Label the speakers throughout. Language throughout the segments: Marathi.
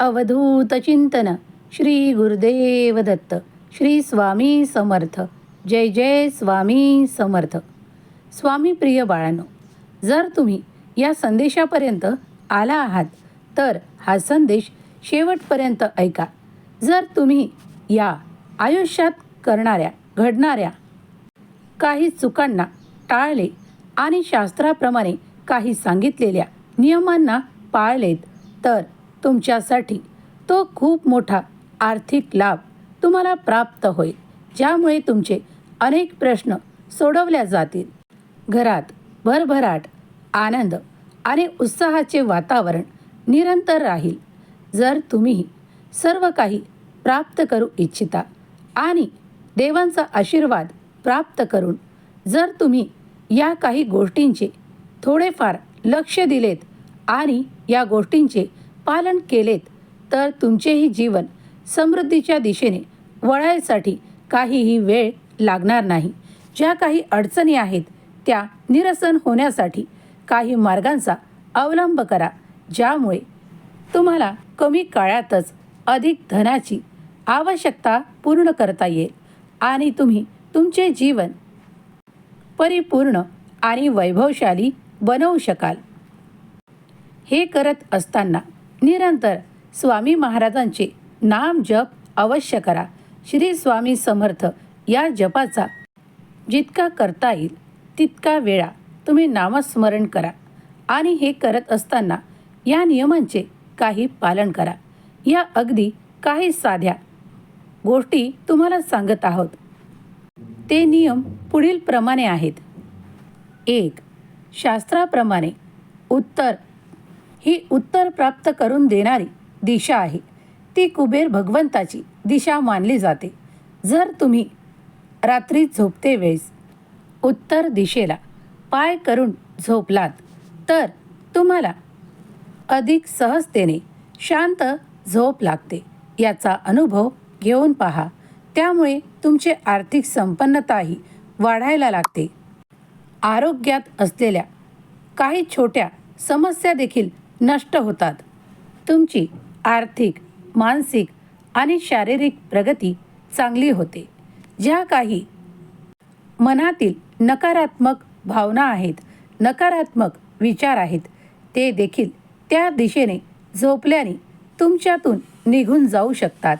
Speaker 1: अवधूत चिंतन. श्री गुरुदेव दत्त. श्री स्वामी समर्थ. जय जय स्वामी समर्थ. स्वामी प्रिय बाळांनो जर तुम्ही या संदेशापर्यंत आला आहात तर हा संदेश शेवटपर्यंत ऐका. जर तुम्ही या आयुष्यात करणाऱ्या घडणाऱ्या काही चुकांना टाळले आणि शास्त्राप्रमाणे काही सांगितलेल्या नियमांना पाळलेत तर तुमच्यासाठी तो खूप मोठा आर्थिक लाभ तुम्हाला प्राप्त होईल ज्यामुळे तुमचे अनेक प्रश्न सोडवल्या जातील. घरात भरभराट आनंद आणि उत्साहाचे वातावरण निरंतर राहील. जर तुम्ही सर्व काही प्राप्त करू इच्छिता आणि देवांचा आशीर्वाद प्राप्त करून जर तुम्ही या काही गोष्टींचे थोडेफार लक्ष दिलेत आणि या गोष्टींचे पालन केलेत तर तुमचेही जीवन समृद्धीच्या दिशेने वळायसाठी काहीही वेळ लागणार नाही. ज्या काही अडचणी आहेत त्या निरसन होण्यासाठी काही मार्गांचा अवलंब करा ज्यामुळे तुम्हाला कमी काळातच अधिक धनाची आवश्यकता पूर्ण करता येईल आणि तुम्ही तुमचे जीवन परिपूर्ण आणि वैभवशाली बनवू शकाल. हे करत असताना निरंतर स्वामी महाराजांचे नाम जप अवश्य करा. श्री स्वामी समर्थ या जपाचा जितका करता येईल तितका वेळा तुम्ही नामस्मरण करा आणि हे करत असताना या नियमांचे काही पालन करा. या अगदी काही साध्या गोष्टी तुम्हाला सांगत आहोत. ते नियम पुढील प्रमाणे आहेत. एक शास्त्राप्रमाणे उत्तर ही उत्तर प्राप्त करून देणारी दिशा आहे. ती कुबेर भगवंताची दिशा मानली जाते. जर तुम्ही रात्री झोपते वेळेस उत्तर दिशेला पाय करून झोपलात तर तुम्हाला अधिक सहजतेने शांत झोप लागते. याचा अनुभव घेऊन पहा. त्यामुळे तुमचे आर्थिक संपन्नताही वाढायला लागते. आरोग्यात असलेल्या काही छोट्या समस्या देखील नष्ट होतात. तुमची आर्थिक मानसिक आणि शारीरिक प्रगती चांगली होते. ज्या काही मनातील नकारात्मक भावना आहेत नकारात्मक विचार आहेत ते देखील त्या दिशेने झोपल्याने तुमच्यातून निघून जाऊ शकतात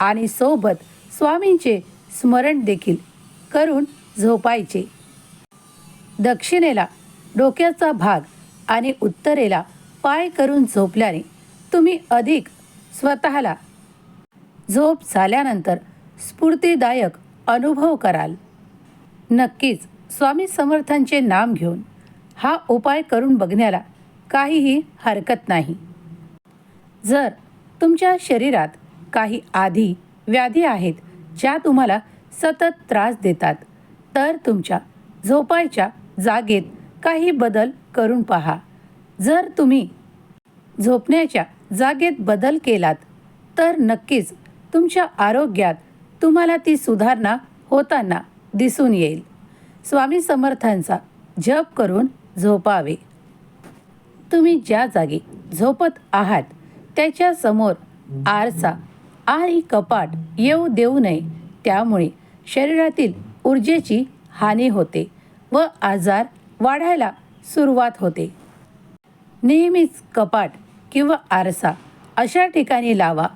Speaker 1: आणि सोबत स्वामींचे स्मरण देखील करून झोपायचे. दक्षिणेला डोक्याचा भाग आणि उत्तरेला पाय करून झोपल्याने तुम्ही अधिक स्वतःला झोप झाल्यानंतर स्फूर्तीदायक अनुभव कराल. नक्कीच स्वामी समर्थांचे नाम घेऊन हा उपाय करून बघण्याला काहीही हरकत नाही. जर तुमच्या शरीरात काही आधी व्याधी आहेत ज्या तुम्हाला सतत त्रास देतात तर तुमच्या झोपायच्या जागेत काही बदल करून पहा. जर तुम्ही झोपण्याच्या जागेत बदल केलात तर नक्कीच तुमच्या आरोग्यात तुम्हाला ती सुधारणा होताना दिसून येईल. स्वामी समर्थांचा जप करून झोपावे. तुम्ही ज्या जागी झोपत आहात त्याच्यासमोर आरसा आणि कपाट येऊ देऊ नये त्यामुळे शरीरातील ऊर्जेची हानी होते व आजार वाढायला सुरुवात होते. नेहमीच कपाट किंवा आरसा अशा ठिकाणी लावा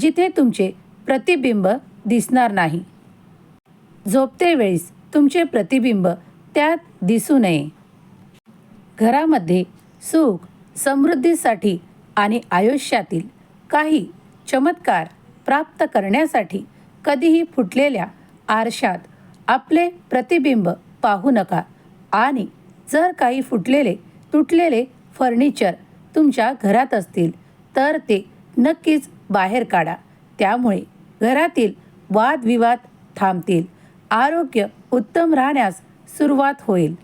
Speaker 1: जिथे तुमचे प्रतिबिंब दिसणार नाही. झोपते वेळेस तुमचे प्रतिबिंब त्यात दिसू नये. घरामध्ये सुख समृद्धीसाठी आणि आयुष्यातील काही चमत्कार प्राप्त करण्यासाठी कधीही फुटलेल्या आरशात आपले प्रतिबिंब पाहू नका. आणि जर काही फुटलेले तुटलेले फर्निचर तुमच्या घरात असतील तर ते नक्कीच बाहेर काढा. त्यामुळे घरातील वादविवाद थांबतील. आरोग्य उत्तम राहण्यास सुरुवात होईल.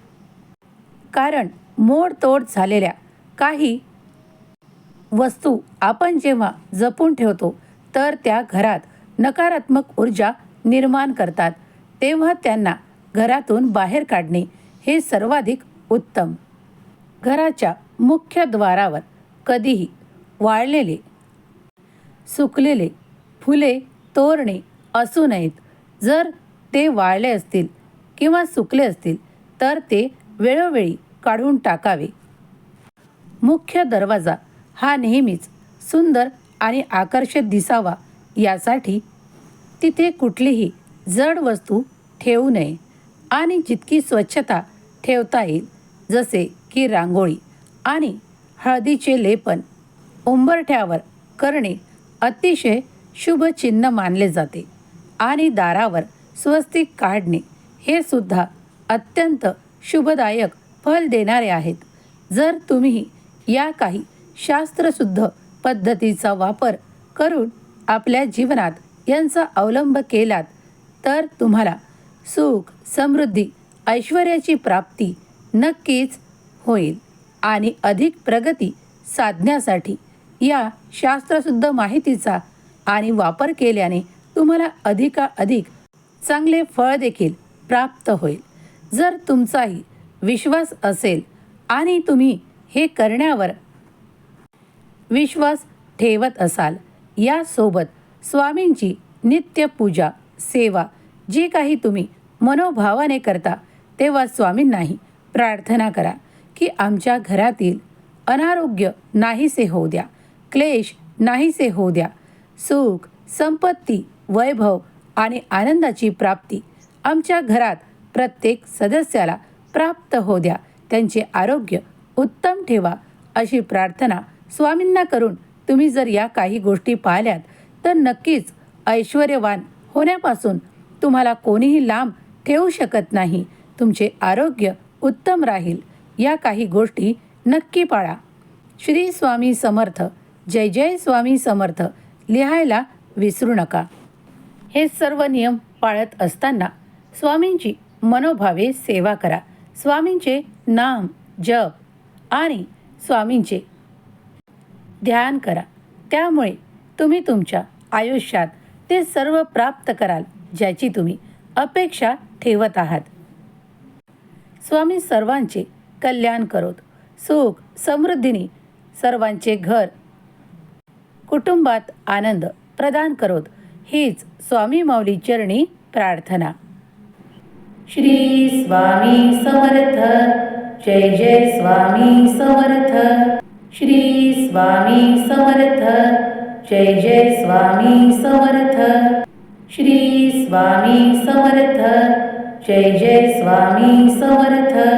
Speaker 1: कारण मोडतोड झालेल्या काही वस्तू आपण जेव्हा जपून ठेवतो तर त्या घरात नकारात्मक ऊर्जा निर्माण करतात. तेव्हा त्यांना घरातून बाहेर काढणे हे सर्वाधिक उत्तम. घराच्या मुख्य द्वारावर कधीही वाळलेले सुकलेले फुले तोरणे असू नयेत. जर ते वाळले असतील किंवा सुकले असतील तर ते वेळोवेळी काढून टाकावे. मुख्य दरवाजा हा नेहमीच सुंदर आणि आकर्षक दिसावा यासाठी तिथे कुठलीही जड वस्तू ठेवू नये आणि जितकी स्वच्छता ठेवता येईल जसे की रांगोळी. आणि हळदीचे लेपन उंबरठ्यावर करणे अतिशय शुभ चिन्ह मानले जाते आणि दारावर स्वस्तिक काढणे हे सुद्धा अत्यंत शुभदायक फल देणारे आहेत. जर तुम्ही या काही शास्त्रशुद्ध पद्धतीचा वापर करून आपल्या जीवनात यांचा अवलंब केलात तर तुम्हाला सुख समृद्धी ऐश्वर्याची प्राप्ती नक्कीच होईल. आणि अधिक प्रगती साधण्यासाठी. या शास्त्रशुद्ध माहितीचा आणि वापर केल्याने तुम्हाला अधिकाधिक चांगले फळ देखील प्राप्त होईल. जर तुमचाही विश्वास असेल आणि तुम्ही हे करण्यावर विश्वास ठेवत असाल यासोबत स्वामींची नित्यपूजा सेवा जे काही तुम्ही मनोभावाने करता तेव्हा स्वामींनाही प्रार्थना करा. की आमच्या घरातील अनारोग्य नाहीसे होऊ द्या क्लेश नाहीसे होऊ द्या सुख संपत्ती वैभव आणि आनंदाची प्राप्ती आमच्या घरात प्रत्येक सदस्याला प्राप्त होऊ द्या त्यांचे आरोग्य उत्तम ठेवा अशी प्रार्थना स्वामींना करून तुम्ही जर या काही गोष्टी पाहिल्यात तर नक्कीच ऐश्वर्यवान होण्यापासून तुम्हाला कोणीही लांब ठेवू शकत नाही तुमचे आरोग्य उत्तम राहील. या काही गोष्टी नक्की पाळा. श्री स्वामी समर्थ जय जय स्वामी समर्थ लिहायला विसरू नका. हे सर्व नियम पाळत असताना स्वामींची मनोभावे सेवा करा. स्वामींचे नाम जप आणि स्वामींचे ध्यान करा. त्यामुळे तुम्ही तुमच्या आयुष्यात ते सर्व प्राप्त कराल ज्याची तुम्ही अपेक्षा ठेवत आहात. स्वामी सर्वांचे कल्याण करोत. सुख समृद्धीने सर्वांचे घर. कुटुंबात आनंद प्रदान करोत. हीच स्वामी माऊली चरणी प्रार्थना. श्री स्वामी समर्थ. जय जय स्वामी समर्थ. श्री स्वामी समर्थ. जय जय स्वामी समर्थ. श्री स्वामी समर्थ. जय जय स्वामी समर्थ.